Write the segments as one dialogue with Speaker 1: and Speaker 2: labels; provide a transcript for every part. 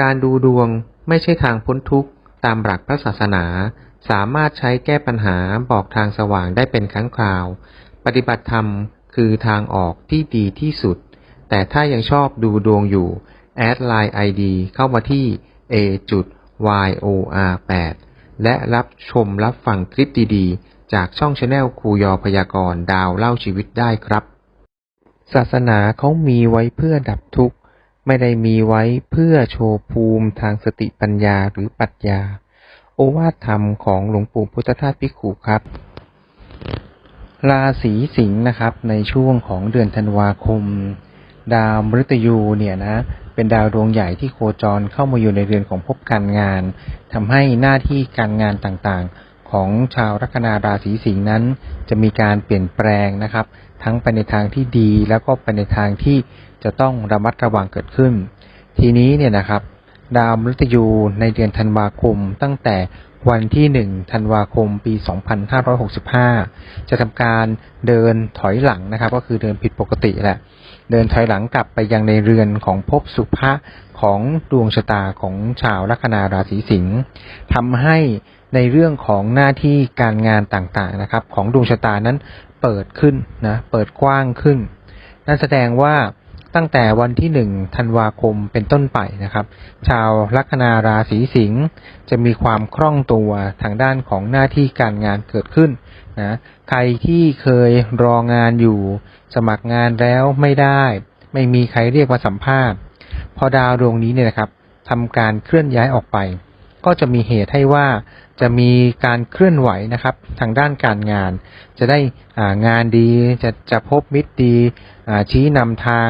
Speaker 1: การดูดวงไม่ใช่ทางพ้นทุกข์ ตามหลักพระศาสนา สามารถใช้แก้ปัญหาบอกทางสว่างได้เป็นครั้งคราว ปฏิบัติธรรมคือทางออกที่ดีที่สุด แต่ถ้ายังชอบดูดวงอยู่ แอดไลน์ ID เข้ามาที่ a yor 8 และรับชมรับฟังคลิปดีๆ จากช่องชาแนลครูยอพยากรณ์ดาวเล่าชีวิตได้ครับ ศาสนาเขามีไว้เพื่อดับทุกข์ ไม่ได้มีไว้เพื่อโชว์ภูมิทางสติปัญญาหรือปรัชญา โอวาทธรรมของหลวงปู่พุทธทาสภิขุครับ ราศีสิงห์นะครับ ในช่วงของเดือนธันวาคม ดาวมฤตยูเนี่ยนะเป็นดาวดวงใหญ่ที่โคจรเข้ามาอยู่ในเรือนของภพการงานทำให้หน้าที่การงานต่างๆ ของชาวลัคนาราศีสิงห์นั้น จะมีการเปลี่ยนแปลงนะครับ ทั้งไปในทางที่ดี แล้วก็ไปในทางที่จะต้องระมัดระวังเกิดขึ้น ทีนี้เนี่ยนะครับ ดาวมฤตยูในเดือนธันวาคม ตั้งแต่วันที่ 1 ธันวาคม ปี 2565 จะทำการเดินถอยหลังนะครับ ก็คือเดินผิดปกติแหละ เดินถอยหลังกลับไปยังในเรือนของภพสุภะของดวงชะตาของชาวลัคนาราศีสิงห์ทำให้ในเรื่องของหน้าที่การงานต่างๆนะครับ ของดวงชะตานั้น เปิดขึ้นนะเปิดกว้างขึ้น นั่นแสดงว่าตั้งแต่วันที่หนึ่งธันวาคมเป็นต้นไปนะครับ ชาวลัคนาราศีสิงห์จะมีความคล่องตัวทางด้านของหน้าที่การงานเกิดขึ้นนะใครที่เคยรองานอยู่ สมัครงานแล้วไม่ได้ ไม่มีใครเรียกมาสัมภาษณ์ พอดาวดวงนี้เนี่ยนะครับทำการเคลื่อนย้ายออกไป ก็จะมีเหตุให้ว่าจะมีการเคลื่อนไหวนะครับ ทางด้านการงาน จะได้งานดีจะจะพบมิตรดีชี้นำทาง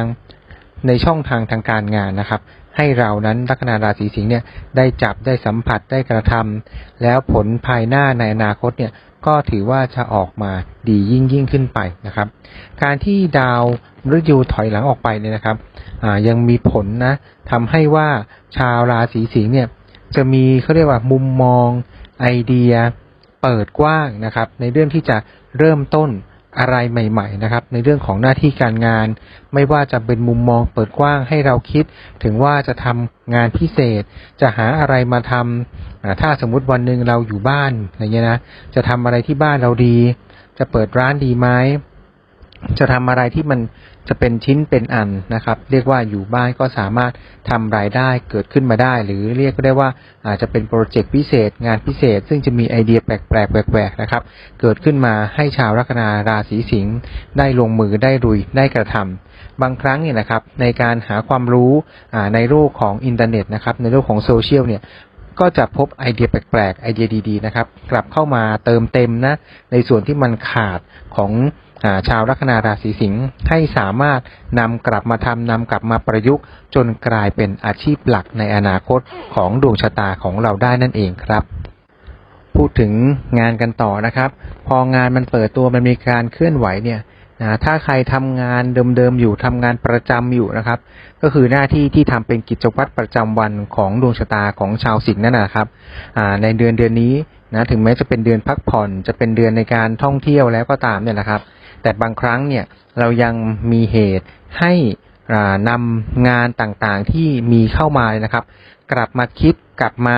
Speaker 1: ในช่องทางทางการงานนะครับ ให้เรานั้นลัคนาราศีสิงห์เนี่ยได้จับได้สัมผัสได้กระทำแล้วผลภายหน้าในอนาคตเนี่ยก็ถือว่าจะออกมาดียิ่งยิ่งขึ้นไปนะครับ การที่ดาวฤตยูถอยหลังออกไปเนี่ยนะครับยังมีผลนะทำให้ว่าชาวราศีสิงห์เนี่ย จะมีเขาเรียกว่ามุมมองไอเดีย เปิดกว้างนะครับ ในเรื่องที่จะเริ่มต้นอะไรใหม่ ๆ นะครับ ในเรื่องของหน้าที่การงาน ไม่ว่าจะเป็นมุมมองเปิดกว้างให้เราคิด ถึงว่าจะทำงานพิเศษ จะหาอะไรมาทำถ้าสมมุติวันหนึ่งเราอยู่บ้านอะไรเงี้ยนะจะทำอะไรที่บ้านเราดี จะเปิดร้านดีไหมจะทำอะไรที่มัน จะเป็นชิ้นเป็นอันนะครับ เรียกว่าอยู่บ้านก็สามารถทำรายได้เกิดขึ้นมาได้ หรือเรียกก็ได้ว่าอาจจะเป็นโปรเจกต์พิเศษ งานพิเศษ ซึ่งจะมีไอเดียแปลกๆแปลกๆนะครับ เกิดขึ้นมาให้ชาวลัคนาราศีสิงห์ได้ลงมือได้รุยได้กระทำบางครั้งเนี่ยนะครับในการหาความรู้ในโลกของอินเทอร์เน็ตนะครับในโลกของโซเชียลเนี่ย ก็จะพบไอเดียแปลกๆ ไอเดียดีๆนะครับ กลับเข้ามาเติมเต็มนะ ในส่วนที่มันขาดของอชาวลัคนาราศีสิงห์ให้สามารถนำกลับมาทำนำกลับมาประยุกต์ จนกลายเป็นอาชีพหลักในอนาคตของดวงชะตาของเราได้นั่นเองครับพูดถึงงานกันต่อนะครับ พองานมันเปิดตัวมันมีการเคลื่อนไหวเนี่ย นะถ้าใครทำงานเดิมๆอยู่ทำงานประจำอยู่นะครับ ก็คือหน้าที่ที่ทำเป็นกิจวัตรประจำวันของดวงชะตาของชาวสิงห์นั่นนะครับในเดือนเดือนนี้นะถึงแม้จะเป็นเดือนพักผ่อน จะเป็นเดือนในการท่องเที่ยวแล้วก็ตามเนี่ยนะครับ แต่บางครั้งเนี่ยเรายังมีเหตุให้อ่านำงานต่างๆที่มีเข้ามานะครับ กลับมาคิดกลับมา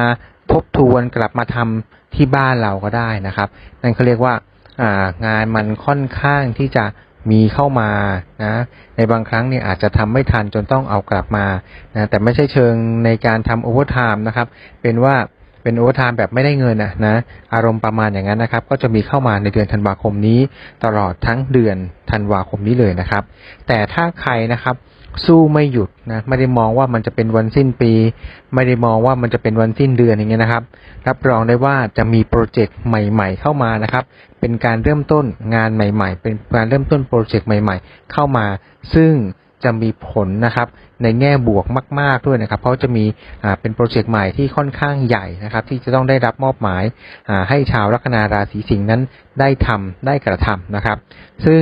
Speaker 1: ทบทวนกลับมาทำที่บ้านเราก็ได้นะครับ นั่นเขาเรียกว่างานมันค่อนข้างที่จะ มีเข้ามานะในบางครั้งเนี่ยอาจจะทำไม่ทันจนต้องเอากลับมานะแต่ไม่ใช่เชิงในการทำโอเวอร์ไทม์นะครับ เป็นว่าเป็นโอเวอร์ไทม์แบบไม่ได้เงินนะนะอารมณ์ประมาณอย่างนั้นนะครับ ก็จะมีเข้ามาในเดือนธันวาคมนี้ ตลอดทั้งเดือนธันวาคมนี้เลยนะครับ แต่ถ้าใครนะครับ สู้ไม่หยุดนะไม่ได้มองว่ามันจะเป็นวันสิ้นปี ไม่ได้มองว่ามันจะเป็นวันสิ้นเดือนอย่างเงี้ยนะครับ รับรองได้ว่าจะมีโปรเจกต์ใหม่ ๆ เข้ามานะครับ เป็นการเริ่มต้นงานใหม่ ๆ เป็นการเริ่มต้นโปรเจกต์ใหม่ ๆ เข้ามา ซึ่งจะมีผลนะครับในแง่บวกมาก ๆด้วยนะครับ เพราะจะมีอ่าเป็นโปรเจกต์ใหม่ที่ค่อนข้างใหญ่นะครับ ที่จะต้องได้รับมอบหมายอ่าให้ชาวลัคนาราศีสิงห์นั้นได้ทำได้กระทำนะครับ ซึ่ง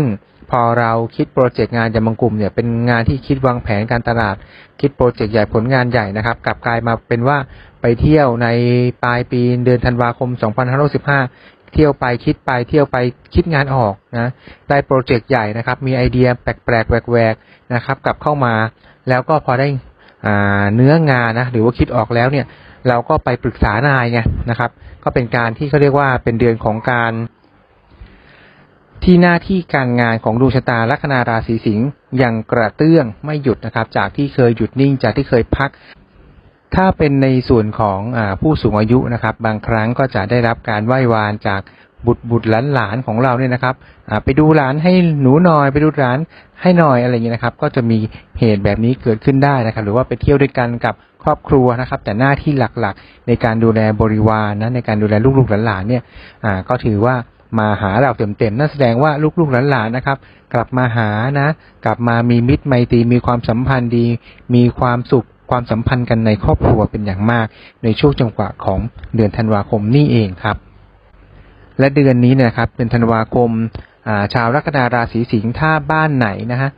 Speaker 1: พอเราคิดโปรเจกต์งานยามังกลุ่มเนี่ยเป็นงานที่คิดวางแผนการตลาด คิดโปรเจกต์ใหญ่ผลงานใหญ่นะครับกลับกลายมาเป็นว่าไปเที่ยวในปลายปีเดือนธันวาคม 2565 เที่ยวไปคิดไปเที่ยวไปคิดงานออกนะได้โปรเจกต์ใหญ่นะครับ มีไอเดียแปลกๆแหวกๆนะครับกลับเข้ามา แล้วก็พอได้เนื้องานนะหรือว่าคิดออกแล้วเนี่ยเราก็ไปปรึกษานายไงนะครับ ก็เป็นการที่เขาเรียกว่าเป็นเดือนของการ ที่หน้าที่การงานของดวงชะตาลัคนาราศีสิงห์ยังกระเตื้องไม่หยุดนะครับ จากที่เคยหยุดนิ่งจากที่เคยพัก ถ้าเป็นในส่วนของอผู้สูงอายุนะครับ บางครั้งก็จะได้รับการไหว้วานจากบุตรบุตรหลานหลานๆของเราเนี่ยนะครับไปดูหลานให้หนูหน่อย ไปดูหลานให้หน่อยอะไรอย่างเงี้ยนะครับ ก็จะมีเหตุแบบนี้เกิดขึ้นได้นะครับ หรือว่าไปเที่ยวด้วยกันกับครอบครัวนะครับ แต่หน้าที่หลักๆ ในการดูแลบริวารนะในการดูแลลูกๆหลานๆเนี่ยก็ถือว่า มาหาเราเต็มๆนั่นแสดงว่าลูกๆหลานๆนะครับ กลับมาหานะ กลับมามีมิตรไมตรีมีความสัมพันธ์ดี มีความสุขความสัมพันธ์กันในครอบครัวเป็นอย่างมาก ในช่วงจังหวะของเดือนธันวาคมนี่เองครับ และเดือนนี้นะครับเป็นธันวาคมาชาวลัคนาราศีสิงห์ถ้าบ้านไหนนะฮะ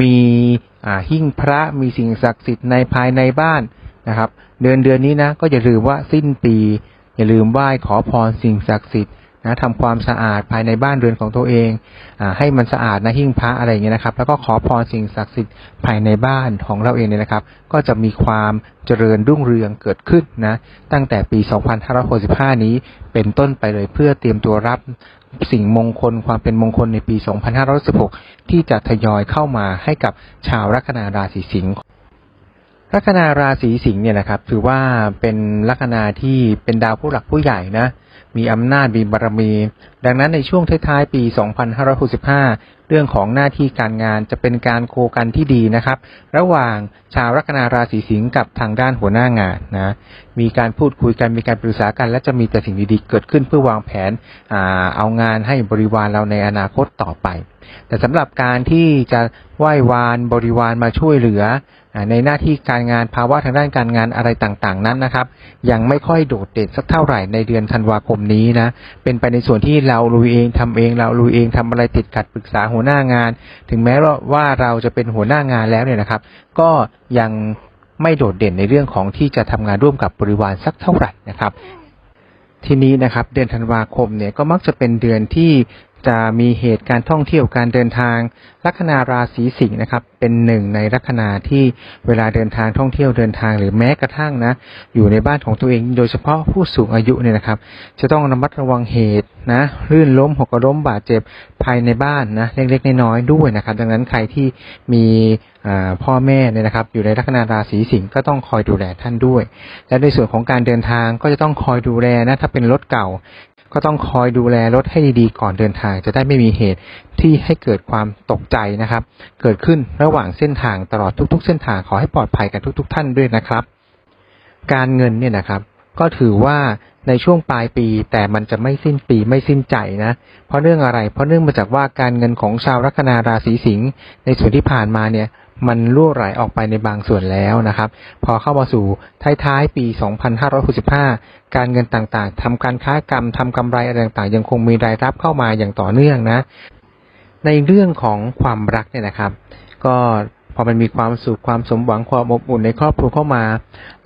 Speaker 1: มีหิ้งพระมีสิ่งศักดิ์สิทธิ์ในภายในบ้านนะครับ เดือนเดือนนี้นะก็อย่าลืมว่าสิ้นปี อย่าลืมไหว้ขอพรสิ่งศักดิ์สิทธิ์ นะทำความสะอาดภายในบ้านเรือนของตัวเองอให้มันสะอาดนะหิ้งพระอะไรอย่างเงี้ยนะครับ แล้วก็ขอพรสิ่งศักดิ์สิทธิ์ภายในบ้านของเราเองเนี่ยนะครับ ก็จะมีความเจริญรุ่งเรืองเกิดขึ้นนะตั้งแต่ปี 2565 นี้เป็นต้นไปเลยเพื่อเตรียมตัวรับสิ่งมงคลความเป็นมงคลในปี 2516 ที่จะทยอยเข้ามาให้กับชาวลัคนาราศีสิงห์ ลัคนาราศีสิงห์เนี่ยนะครับ ถือว่าเป็นลัคนาที่เป็นดาวผู้หลักผู้ใหญ่นะมีอำนาจมีบารมี ดังนั้นในช่วงท้ายๆปี 2565 เรื่องของหน้าที่การงานจะเป็นการโคกันที่ดีนะครับ ระหว่างชาวลัคนาราศีสิงห์กับทางด้านหัวหน้างานนะมีการพูดคุยกันมีการปรึกษากัน และจะมีแต่สิ่งดีๆเกิดขึ้นเพื่อวางแผนอเอางานให้บริวารเราในอนาคตต่อไป แต่สำหรับการที่จะไหว้วานบริวารมาช่วยเหลือ ในหน้าที่การงานภาวะทางด้านการงานอะไรต่างๆนั้นนะครับ ยังไม่ค่อยโดดเด่นสักเท่าไหร่ในเดือนธันวาคมนี้นะเป็นไปในส่วนที่เราลุยเองทำเอง เราลุยเองทำอะไรติดขัดปรึกษาหัวหน้างาน ถึงแม้ว่าว่าเราจะเป็นหัวหน้างานแล้วเนี่ยนะครับ ก็ยังไม่โดดเด่นในเรื่องของที่จะทำงานร่วมกับบริวารสักเท่าไหร่นะครับทีนี้นะครับเดือนธันวาคมเนี่ยก็มักจะเป็นเดือนที่ จะมีเหตุการท่องเที่ยวการเดินทาง ลัคนาราศีสิงห์นะครับ เป็นหนึ่งในลัคนาที่เวลาเดินทางท่องเที่ยวเดินทางหรือแม้กระทั่งนะ อยู่ในบ้านของตัวเอง โดยเฉพาะผู้สูงอายุเนี่ยนะครับ จะต้องระมัดระวังเหตุนะลื่นล้มหกล้มบาดเจ็บภายในบ้านนะเล็กๆน้อยๆด้วยนะครับ ดังนั้นใครที่มีพ่อแม่เนี่ยนะครับ อยู่ในลัคนาราศีสิงห์ก็ต้องคอยดูแลท่านด้วย และในส่วนของการเดินทางก็จะต้องคอยดูแลนะถ้าเป็นรถเก่า ก็ต้องคอยดูแลรถให้ดีๆ ก่อนเดินทาง จะได้ไม่มีเหตุที่ให้เกิดความตกใจนะครับ เกิดขึ้นระหว่างเส้นทางตลอดทุก ๆ เส้นทางขอให้ปลอดภัยกันทุก ๆ ท่านด้วยนะครับ การเงินเนี่ยนะครับ ก็ถือว่า ในช่วงปลายปี แต่มันจะไม่สิ้นปีไม่สิ้นใจนะ เพราะเรื่องอะไร เพราะเนื่องมาจากว่าการเงินของชาวลัคนาราศีสิงห์ในส่วนที่ผ่านมาเนี่ยมันรั่วไหลออกไปในบางส่วนแล้วนะครับ พอเข้ามาสู่ท้ายๆ ปี 2565 การเงินต่างๆทำการค้ากรรมทำกำไรอะไรต่างๆ ยังคงมีรายรับเข้ามาอย่างต่อเนื่องนะ ในเรื่องของความรักเนี่ยนะครับ ก็ พอมันมีความสุขความสมหวังความอบอุ่นในครอบครัวเข้ามา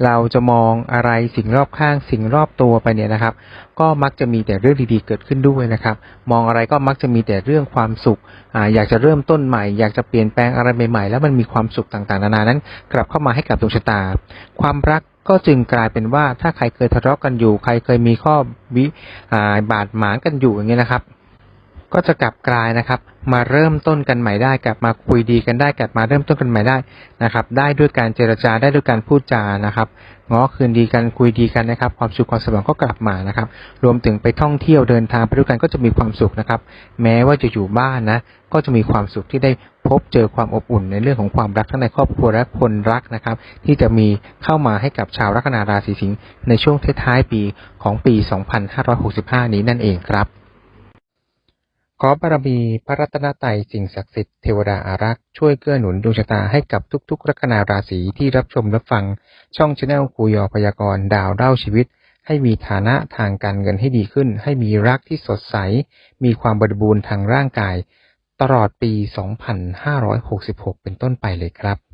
Speaker 1: เราจะมองอะไรสิ่งรอบข้าง สิ่งรอบตัวไปเนี่ยนะครับ ก็มักจะมีแต่เรื่องดีๆเกิดขึ้นด้วยนะครับ มองอะไรก็มักจะมีแต่เรื่องความสุขออยากจะเริ่มต้นใหม่ อยากจะเปลี่ยนแปลงอะไรใหม่ๆ แล้วมันมีความสุขต่างๆ นานานั้น กลับเข้ามาให้กับดวงชะตา ความรักก็จึงกลายเป็นว่าถ้าใครเคยทะเลาะกันอยู่ ใครเคยมีข้อวิบาดหมางกันอยู่อย่างเงี้ยนะครับ ก็จะกลับกลายนะครับ มาเริ่มต้นกันใหม่ได้ กลับมาคุยดีกันได้กลับมาเริ่มต้นกันใหม่ได้นะครับ ได้ด้วยการเจรจาได้ด้วยการพูดจานะครับง้อคืนดีกันคุยดีกันนะครับ ความสุขความสมหวังก็กลับมานะครับ รวมถึงไปท่องเที่ยวเดินทางไปด้วยกันก็จะมีความสุขนะครับ แม้ว่าจะอยู่บ้านนะ ก็จะมีความสุขที่ได้พบเจอความอบอุ่นในเรื่องของความรักทั้งในครอบครัวและคนรักนะครับ ที่จะมีเข้ามาให้กับชาวลัคนาราศีสิงห์ในช่วงท้ายๆปีของปี 2565 นี้นั่นเองครับ ขอบารมีพระรัตนตรัยสิ่งศักดิ์สิทธิ์เทวดาอารักษ์ช่วยเกื้อหนุนดวงชะตาให้กับทุกๆ ลัคนาราศีที่รับชมรับฟัง ช่องชาแนลคูยอพยากรณ์ดาวเล่าชีวิต ให้มีฐานะทางการเงินให้ดีขึ้น ให้มีรักที่สดใส มีความบริบูรณ์ทางร่างกาย ตลอดปี 2566 เป็นต้นไปเลยครับ